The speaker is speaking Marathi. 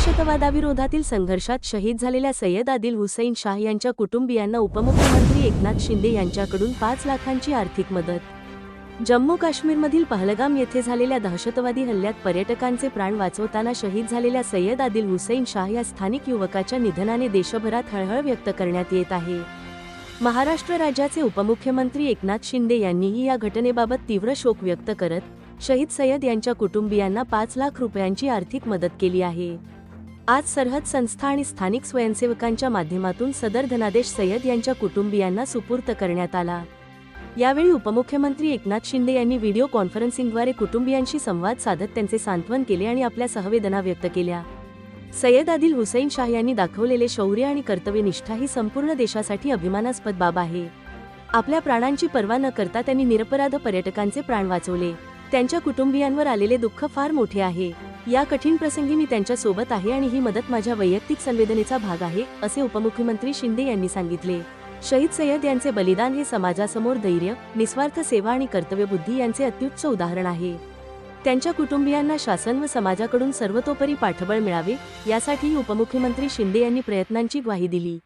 दहशतवादाविरोधातील संघर्षात शहीद झालेल्या सय्यद आदिल हुसैन शाह यांच्या कुटुंबियांना उपमुख्यमंत्री एकनाथ शिंदे यांच्याकडून पाच लाखांची आर्थिक मदत. जम्मू काश्मीरमधील पहलगाम येथे झालेल्या दहशतवादी हल्ल्यात पर्यटकांचे प्राण वाचवताना शहीद झालेल्या सय्यद आदिल हुसैन शाह या स्थानिक युवकाच्या निधनाने देशभरात हळहळ व्यक्त करण्यात येत आहे. महाराष्ट्र राज्याचे उपमुख्यमंत्री एकनाथ शिंदे यांनीही या घटनेबाबत तीव्र शोक व्यक्त करत शहीद सय्यद यांच्या कुटुंबियांना पाच लाख रुपयांची आर्थिक मदत केली आहे. आज सरहद संस्था आणि स्थानिक स्वयंसेवकांच्या माध्यमातून सदर धनादेश सय्यद यांच्या कुटुंबियांना सुपूर्त करण्यात आला. यावेळी उपमुख्यमंत्री एकनाथ शिंदे यांनी व्हिडिओ कॉन्फरन्सिंगद्वारे कुटुंबियांशी संवाद साधत त्यांचे सांत्वन केले आणि आपल्या सहवेदना व्यक्त केल्या. सय्यद आदिल हुसैन शाह यांनी दाखवलेले शौर्य आणि कर्तव्यनिष्ठा ही संपूर्ण देशासाठी अभिमानास्पद बाब आहे. आपल्या प्राणांची पर्वा न करता त्यांनी निरपराध पर्यटकांचे प्राण वाचवले. त्यांच्या कुटुंबियांवर आलेले दुःख फार मोठे आहे. या कठीण प्रसंगी मी त्यांच्यासोबत आहे आणि ही मदत माझ्या वैयक्तिक संवेदनेचा भाग आहे असे उपमुख्यमंत्री शिंदे यांनी सांगितले. शहीद सय्यद यांचे बलिदान हे समाजासमोर धैर्य निस्वार्थ सेवा आणि कर्तव्यबुद्धी यांचे अत्युच्च उदाहरण आहे. त्यांच्या कुटुंबियांना शासन व समाजाकडून सर्वतोपरी पाठबळ मिळावे यासाठी उपमुख्यमंत्री शिंदे यांनी प्रयत्नांची ग्वाही दिली.